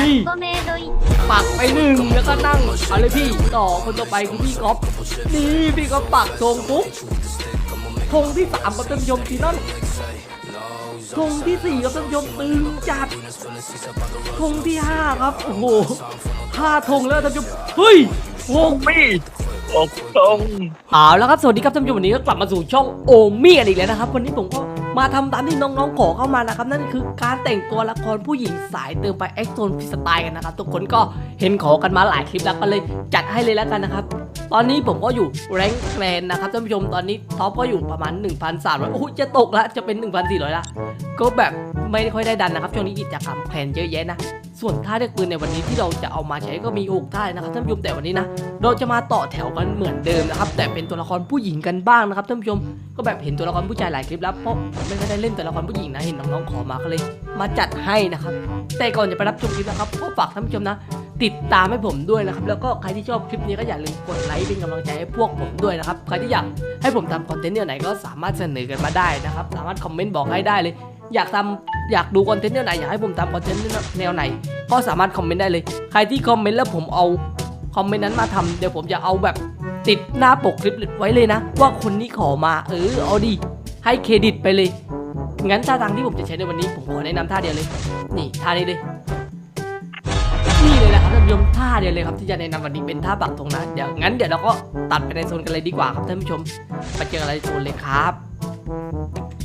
นี่ปักไปหนึ่งแล้วก็นั่งเอาเลยพี่ต่อคนต่อไปคือพี่ก๊อฟนี่พี่ก๊อฟปักทงปุ๊บทงที่สามกับท่านผู้ชมทีนั่นทงที่สี่ครับท่านผู้ชมตึงจัดทงที่ห้าครับโอ้โหห้าทงแล้วท่านผู้ชมเฮ้ยงงมีตกตรงเอาแล้วครับสวัสดีครับท่านผู้ชมวันนี้ก็กลับมาสู่ช่องโอมี่กันอีกแล้วนะครับ วันนี้ผมก็ มาทำตามที่น้องๆขอเข้ามานะครับนั่นคือการแต่งตัวละครผู้หญิงสายเติมไปเอ็กโซนพิสไตล์กันนะครับทุกคนก็เห็นขอกันมาหลายคลิปแล้วก็เลยจัดให้เลยแล้วกันนะครับตอนนี้ผมก็อยู่แรงแกรนนะครับท่านผู้ชมตอนนี้ท็อปก็อยู่ประมาณ 1,300โอ้โหจะตกละจะเป็น 1,400ละก็แบบไม่ค่อยได้ดันนะครับช่วงนี้กิจกรรมแพลนเยอะแยะนะ ส่วนท่าเลือกปืนในวันนี้ที่เราจะเอามาใช้ก็มี6ท่านะครับท่านผู้ชมแต่วันนี้นะเราจะมาต่อแถวกันเหมือนเดิมนะครับ แต่เป็นตัวละครผู้หญิงกันบ้างนะครับท่านผู้ชมก็แบบเห็นตัวละครผู้ชายหลายคลิปแล้วเพราะไม่ค่อยได้เล่นตัวละครผู้หญิงนะเห็นน้องๆขอมาก็เลย มาจัดให้นะครับ แต่ก่อนจะไปรับชมคลิปนะครับก็ฝากท่านผู้ชมนะติดตามให้ผมด้วยนะครับ แล้วก็ใครที่ชอบคลิปนี้ก็อย่าลืมกดไลค์เป็นกำลังใจให้พวกผมด้วยนะครับ ใครที่อยากให้ผมทำคอนเทนต์แนวไหนก็สามารถเสนอกันมาได้นะครับ สามารถคอมเมนต์บอกให้ได้เลย อยากทำอยากดูคอนเทนต์แนวไหนอยากให้ผมทำคอนเทนต์แนวไหน ก็สามารถคอมเมนต์ได้เลย ใครที่คอมเมนต์แล้วผมเอาคอมเมนต์นั้นมาทำเดี๋ยวผมจะเอาแบบติดหน้าปกคลิปไว้เลยนะ ว่าคนนี้ขอมาเออเอาดิให้เครดิตไปเลย งั้นท่าทางที่ผมจะใช้ในวันนี้ผมขอแนะนำท่าเดียวเลย นี่ท่านี้เลยนี่เลยนะครับท่านผู้ชมท่าเดียวเลยครับที่จะแนะนำวันนี้เป็นท่าปักธงนะเดี๋ยวงั้นเดี๋ยวเราก็ตัดไปในโซนกันเลยดีกว่าครับท่านผู้ชมไปเจออะไรโซนเลยครับ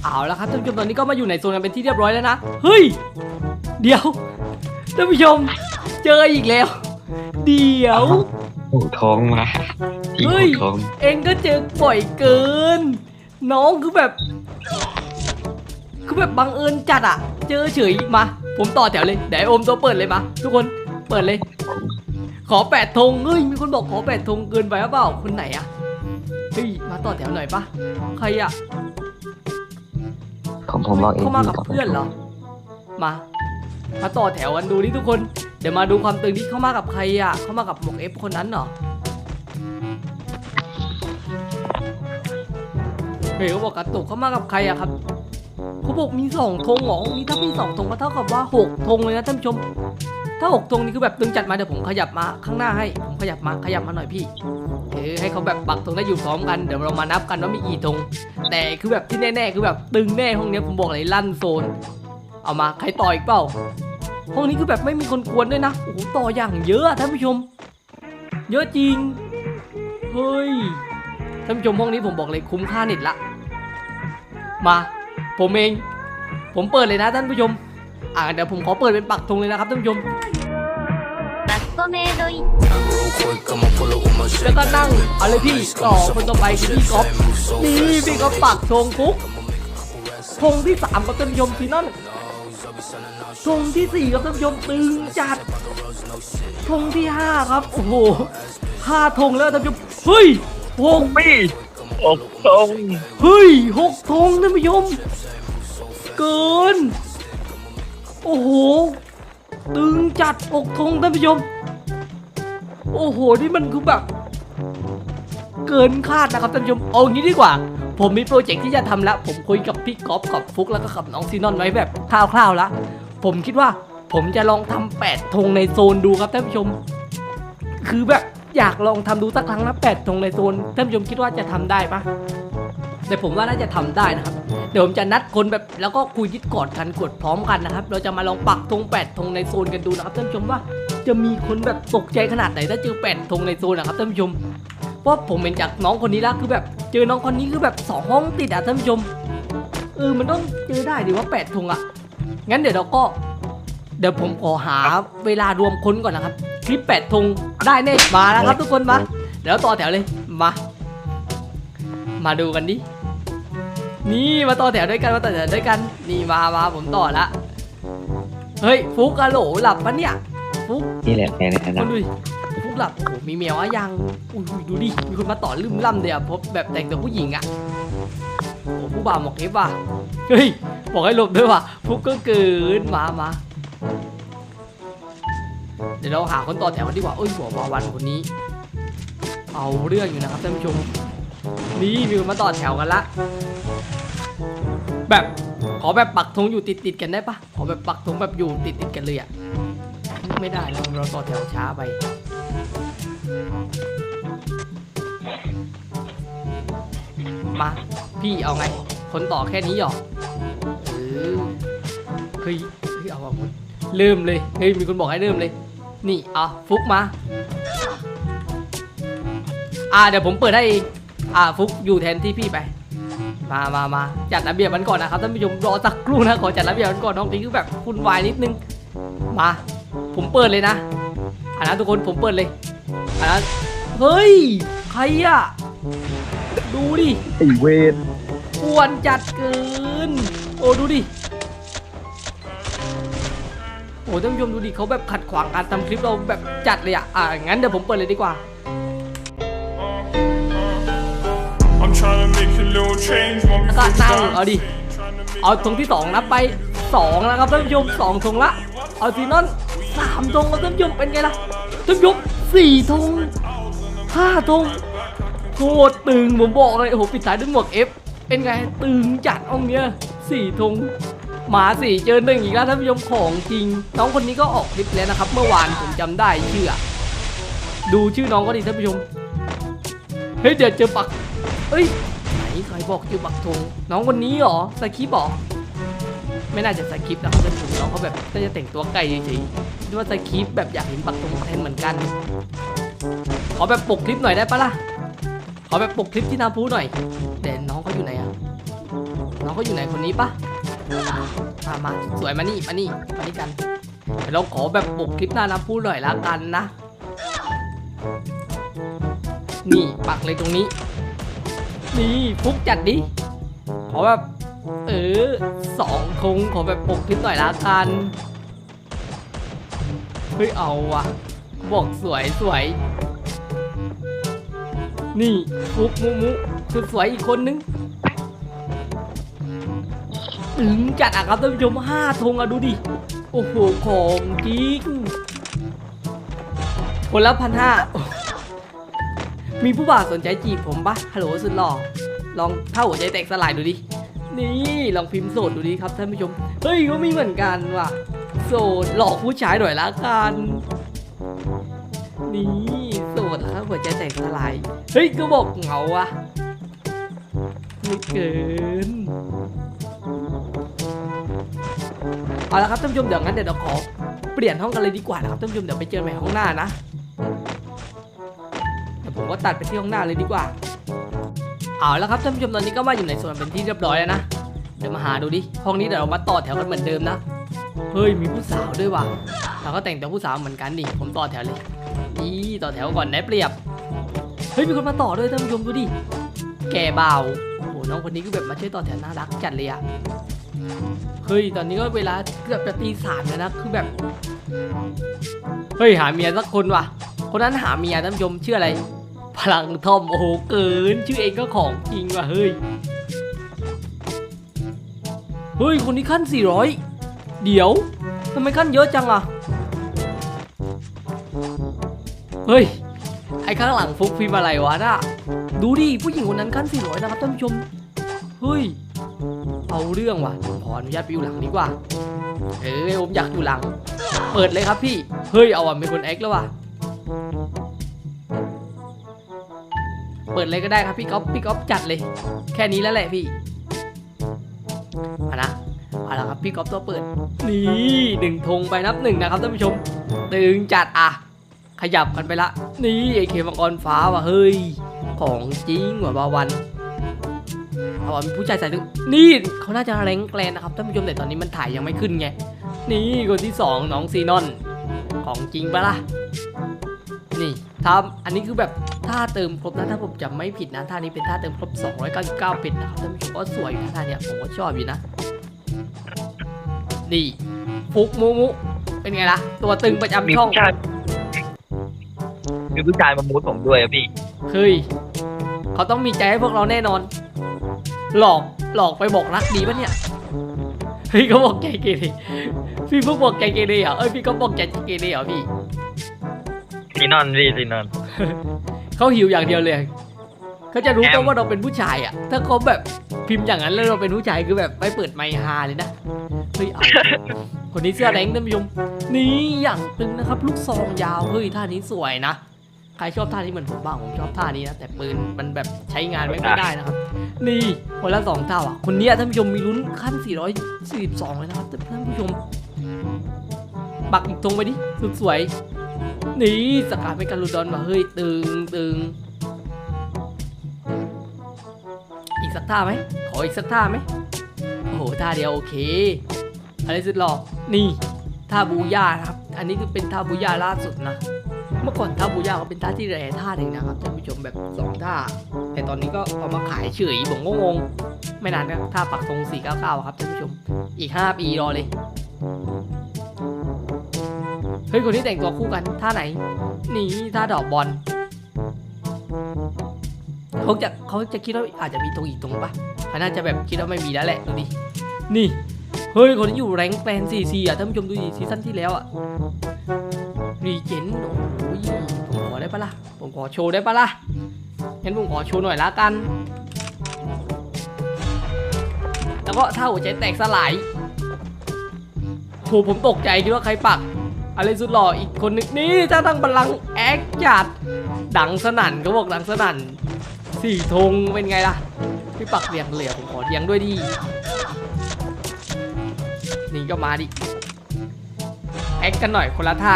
เอาแล้วครับท่านผู้ชมตอนนี้ก็มาอยู่ในโซนกันเป็นที่เรียบร้อยแล้วนะ เฮ้ย เดี๋ยวท่านผู้ชม เจออีกแล้ว เดี๋ยวหูท้องมาที่เฮ้หูยท้องเองก็เจอบ่อยเกิน น้องคือแบบ คือแบบบังเอิญจัดอะเจอเฉยมา ผมต่อแถวเลยเดี๋ยวไอ้โอมตัวเปิดเลยมาทุกคนเปิดเลย ขอแปดธงเฮ้ยมีคนบอกขอแปดธงเกินไปหรือเปล่าคนไหนอะเฮ้ยมาต่อแถวหน่อยปะใครอะ ผมผมบอกเองเข้ามากับเพื่อนเหรอ มา มาต่อแถวกันดูนี่ทุกคน เดี๋ยวมาดูความตึงที่เข้ามากับใครอะเข้ามากับหมวกเอฟคนนั้นเหรอ เฮ้ยเขาบอกกระตุกเข้ามากับใครอะครับเขาบอกมีสองธงเหรอนี่ถ้ามีสองธงก็เท่ากับว่าหกธงเลยนะท่านผู้ชม ถ้าหกธงนี่คือแบบตึงจัดมาเดี๋ยวผมขยับมาข้างหน้าให้ ผมขยับมาขยับมาหน่อยพี่เออให้เขาแบบปักธงได้อยู่พร้อมกันเดี๋ยวเรามานับกันว่ามีกี่ธงแต่คือแบบที่แน่ๆคือแบบตึงแน่ห้องนี้ผมบอกเลยลั่นโซน เอามาใครต่ออีกเปล่าห้องนี้คือแบบไม่มีคนควรด้วยนะโอ้โหต่ออย่างเยอะท่านผู้ชม เยอะจริงเฮ้ยท่านผู้ชมห้องนี้ผมบอกเลยคุ้มค่าเน็ตละมาผมเอง ผมเปิดเลยนะท่านผู้ชม อ่าเดี๋ยวผมขอเปิดเป็นปักธงเลยนะครับท่านผู้ชม แล้วก็นั่งเอาเลยพี่ต่อคนต่อไปคือพี่ก๊อฟนี่พี่ก๊อฟปักธงปุ๊บธงที่สามกับท่านผู้ชมที่นั่นธงที่สี่กับท่านผู้ชมตึงจัดธงที่ห้าครับโอ้โหห้าธงแล้วท่านผู้ชมเฮ้ยหกมีอกตรงเฮ้ยหกธงท่านผู้ชมเกิน โอ้โห ตึงจัดหกธงท่านผู้ชม โอ้โห นี่มันคือแบบ เกินคาดนะครับท่านผู้ชมเอางี้ดีกว่า ผมมีโปรเจกต์ที่จะทำแล้ว ผมคุยกับพี่ก๊อฟกับฟุกแล้วก็กับน้องซีนอนไว้แบบคร่าวๆแล้วผมคิดว่าผมจะลองทำแปดธงในโซนดูครับท่านผู้ชม คือแบบอยากลองทำดูสักครั้งนะแปดธงในโซนท่านผู้ชมคิดว่าจะทำได้ปะแต่ผมว่าน่าจะทำได้นะครับ เดี๋ยวผมจะนัดคนแบบแล้วก็คุยดิสกอดกันกดพร้อมกันนะครับ เราจะมาลองปักธงแปดธงในโซนกันดูนะครับท่านผู้ชมว่า จะมีคนแบบตกใจขนาดไหนถ้าเจอแปดธงในโซนนะครับท่านผู้ชมเพราะผมเห็นจากน้องคนนี้แล้วคือแบบเจอน้องคนนี้คือแบบสองห้องติดอะท่านผู้ชมเออมันต้องเจอได้ดิว่าแปดธงอะงั้นเดี๋ยวเราก็เดี๋ยวผมขอหาเวลารวมคนก่อนนะครับ คลิปแปดธงได้แน่มาแล้วครับ ทุกคนมาเดี๋ยวต่อแถวเลยมา มาดูกันดินี่มาต่อแถวด้วยกันมาต่อแถวด้วยกัน นี่มามาผมต่อละเฮ้ยฟุกอะโหลหลับปะเนี่ย ฟุกนี่แหละแน่คนะนดูดิพวกหลับโอ้มีเมียว่ายังอุ้ยดูดิมีคนมาต่อลืมล่ำเดียวพบแบบแต่งตัวผู้หญิงอะโอ้ผู้บ่าวหมอกเอฟว่ะเฮ้ยบอกให้หลบด้วยว่ะพวกก็เกินมามาเดี๋ยวเราหาคนต่อแถวกันดีกว่าเอ้ยหัววาวันคนนี้ เอาเรื่องอยู่นะครับท่านผู้ชมนี่มีคนมาต่อแถวกันละแบบขอแบบปักธงอยู่ติดติดๆกันได้ปะขอแบบปักธงแบบอยู่ติดติดๆกันเลยอะ ไม่ได้แล้วเราต่อแถวช้าไป มา พี่เอาไง คนต่อแค่นี้หรอเออเฮ้ยเฮ้ยเอาเอาเริ่มเลย เฮ้ยมีคนบอกให้เริ่มเลย นี่อะฟุกมา อ่าเดี๋ยวผมเปิดให้เองอ่าฟุกอยู่แทนที่พี่ไปมามามาจัดระเบียบมันก่อนนะครับท่านผู้ชมรอสักครู่นะขอจัดระเบียบมันก่อนน้องตีคือแบบคุณวายนิดนึง มา ผมเปิดเลยนะอันนั้นทุกคนผมเปิดเลยอันนั้นเฮ้ย ใครอะดูดิไอเวทกวนจัดเกิน โอ้ดูดิ โอ้ท่านผู้ชมดูดิเขาแบบขัดขวางการทำคลิปเราแบบจัดเลยอะอะงั้นเดี๋ยวผมเปิดเลยดีกว่า I'm trying to make a little change. Want me แล้วก็ fix นั่ง that? เอาดิ เอาธงที่สองนับไปสองแล้วครับท่านผู้ชมสองธงละ เอาซีนอน สามธงแล้วท่านผู้ชมเป็นไงล่ะท่านผู้ชมสี่ธงห้าธงโคตรตึงผมบอกเลยโอ้โหปิดท้ายด้วยหมวกเอฟเป็นไงตึงจัดอ่องเนี้ยสี่ธงหมาสี่เจอหนึ่งอีกแล้วท่านผู้ชมของจริง น้องคนนี้ก็ออกคลิปแล้วนะครับ เมื่อวานผมจำได้ชื่ออดูชื่อน้องก็ดีท่านผู้ชมเฮ้ยเดี๋ยวเจอปักเอ้ยไหนใครบอกอยู่บักธงน้องคนนี้เหรอสคริปต์เหรอ ไม่น่าจะสคริปต์นะครับท่านผู้ชมน้องเขาแบบน่าจะแต่งตัวไกลเฉยๆคิดว่าสคริปต์แบบอยากเห็นบักธงแทนเหมือนกันขอแบบปกคลิปหน่อยได้ปะล่ะขอแบบปกคลิปที่นาพูหน่อย แต่น้องเขาอยู่ไหนอะน้องเขาอยู่ไหนคนนี้ปะมามาสวยมานี่มานี่มานี่กันเดี๋ยวเราขอแบบปกคลิปหน้านาพูหน่อยละกันนะ นี่ปักเลยตรงนี้ นี่ฟุกจัดดิขอแบบ เออสองธงขอแบบปกคลิปหน่อยละกันเฮ้ยเอาวะบอกสวยสวย นี่ฟุกมุมุสุดสวยอีกคนนึงถึงจัดอะครับท่านผู้ชมห้าธงอะดูดิ โอ้โห ของจริงคนละพันห้ามีผู้บ่าวสนใจจีบผมปะฮัลโหลสุดหล่อลองถ้าหัวใจแตกสลายดูดิ นี่ลองพิมพ์โสดดูดิครับท่านผู้ชม เฮ้ยก็มีเหมือนกันว่ะ โสดหลอกผู้ชายหน่อยละกัน นี่โสดแล้วหัวใจแตกสลายเฮ้ยก็บอกเหงาอะไม่เกินเอาละครับท่านผู้ชมเดี๋ยวงั้นเดี๋ยวเราขอเปลี่ยนห้องกันเลยดีกว่านะครับท่านผู้ชมเดี๋ยวไปเจอใหม่ห้องหน้านะเดี๋ยวผมก็ตัดไปที่ห้องหน้าเลยดีกว่า เอาแล้วครับท่านผู้ชมตอนนี้ก็มาอยู่ในส่วนเป็นที่เรียบร้อยแล้วนะเดี๋ยวมาหาดูดิห้องนี้เดี๋ยวเรามาต่อแถวกันเหมือนเดิมนะเฮ้ยมีผู้สาวด้วยว่ะเราก็แต่งตัวผู้สาวเหมือนกันดิผมต่อแถวเลยนี่ต่อแถวก่อนได้เปรียบเฮ้ยมีคนมาต่อด้วยท่านผู้ชมดูดิแก่เบาโอ้โหน้องคนนี้ก็แบบมาช่วยต่อแถวน่ารักจัดเลยอะเฮ้ยตอนนี้ก็เวลาเกือบจะตีสามแล้วนะคือแบบเฮ้ยหาเมียสักคนว่ะคนนั้นหาเมียท่านผู้ชมชื่ออะไร พลังทอมโอ้โหเกิน ชื่อเองก็ของจริงว่ะเฮ้ย เฮ้ย คนนี้ขั้น 400 เดี๋ยวทำไมขั้นเยอะจังอะ เฮ้ย ไอ้ข้างหลังฟุกพิมอะไรวะน่ะ ดูดิ ผู้หญิงคนนั้นขั้น 400 นะครับท่านผู้ชม เฮ้ย เอาเรื่องว่ะผมขออนุญาตไปอยู่หลังดีกว่า เอ้ยผมอยากอยู่หลัง เปิดเลยครับพี่ เฮ้ย เอาอะมีคนแอคแล้วว่ะ เปิดเลยก็ได้ครับพี่ก๊อฟพี่ก๊อฟจัดเลย แค่นี้แล้วแหละพี่มานะเอาละครับพี่ก๊อฟตัวเปิด นี่หนึ่งธงไปนับหนึ่งนะครับท่านผู้ชมตึงจัดอะ ขยับกันไปละ นี่ไอเคมังกรฟ้าว่ะเฮ้ย ของจริงว่ะบาวันเอาว่ะมีผู้ชายใส่ถึงนี่เขาน่าจะแรงแกลนนะครับท่านผู้ชมแต่ตอนนี้มันถ่ายยังไม่ขึ้นไง นี่คนที่สองน้องซีนอน ของจริงปะล่ะ นี่ทำอันนี้คือแบบ ท่าเติมครบนะถ้าผมจำไม่ผิดนะท่านี้เป็นท่าเติมครบ 299เป็ดนะครับท่านผู้ชมก็สวยอยู่นะท่าเนี้ยผมก็ชอบอยู่นะ นี่ฟุกมุมุเป็นไงล่ะ ตัวตึงประมีจำช่องผู้ชายมีผู้ชายมามูดผมด้วยอะพี่ เฮ้ยเขาต้องมีใจให้พวกเราแน่นอน หลอกหลอกไปบอกรักดีปะเนี่ยเฮ้ยเขาบอกใจเกเรพี่พวกบอกใจเกเรเหรอเอ้ยพี่ก็บอกใจเกเรเหรอพี่ ซีนอนพี่ซีนอน เขาหิวอย่างเดียวเลยเขาจะรู้แอก็มว่าเราเป็นผู้ชายอะ ถ้าเขาแบบพิมพ์อย่างนั้นแล้วเราเป็นผู้ชายคือแบบไปเปิดไมค์ฮาเลยนะเฮ้ยเอาคนนี้เสื้อแดงท่านผู้ชมนี่อย่างตึงนะครับ ลูกซองยาวเฮ้ยท่านี้สวยนะใครชอบท่านี้เหมือนผมบ้างผมชอบท่านี้นะแต่ปืนมันแบบใช้งานไม่ค่อยได้นะครับ นี่คนละสองเท่าอะคนเนี้ยท่านผู้ชมมีลุ้นขั้น 442 เลยนะครับท่านผู้ชมปักอีกตรงไปดิสุดสวย นี่สกัดไปกันลูดอนมาเฮ้ยตึงตึงอีกสักท่าไหมขออีกสักท่าไหมโอ้โหท่าเดียวโอเคอะไรสุดหล่อนี่ท่าบูย่านะครับ อันนี้คือเป็นท่าบูย่าล่าสุดนะเมื่อก่อนท่าบูย่าก็เป็นท่าที่แรท่าหนึ่งนะครับท่านผู้ชมแบบสองท่าแต่ตอนนี้ก็เอามาขายเฉยผมก็งงไม่นานก็ท่าปักธง499ครับท่านผู้ชมอีก 5 ปีรอเลย เฮ้ยคนที่แต่งตัวคู่กันท่าไหน นี่ท่าดอกบอลเขาจะเขาจะคิดว่าอาจจะมีตรงอีกตรงปะเขาน่าจะแบบคิดว่าไม่มีแล้วแหละดูดินี่ เฮ้ยคนที่อยู่แรงแกลน4 4อะท่านผู้ชมดูดิซีซั่นที่แล้วอะรีเจนโอ้โหผมขอได้ปะล่ะผมขอโชว์ได้ปะล่ะงั้นผมขอโชว์หน่อยละกัน แล้วก็ถ้าหัวใจแตกสลายโหผมตกใจคิดว่าใครปัก อะไรสุดหล่ออีกคนหนึงนี่ถ้าตั้งบัลลังก์แอคจัด ดังสนั่นเขาบอกดังสนั่นสี่ธงเป็นไงล่ะ พี่ปักเรียงเหลือผมขอเรียงด้วยดีนี่ก็มาดิแอคกันหน่อยคนละท่า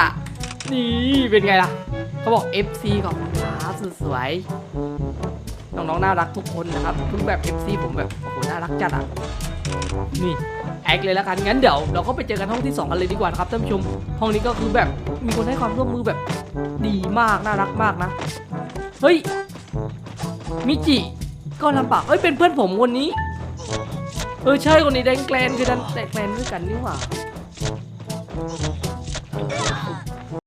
นี่เป็นไงล่ะเขาบอก FC ของขาสุดสวยน้องๆน่ารักทุกคนนะครับทุกแบบ FC ผมแบบโอ้โหน่ารักจัดอะ นี่แอคเลยแล้วกันงั้นเดี๋ยวเราก็ไปเจอกันห้องที่2กันเลยดีกว่านะครับท่านผู้ชม ห้องนี้ก็คือแบบมีคนให้ความร่วมมือแบบดีมากน่ารักมากนะ เฮ้ยมิจิก็ลำบากเอ้ยเป็นเพื่อนผมคนนี้ เออใช่คนนี้แดงแกลนคือดันแต่แกลนด้วยกันนี่หว่า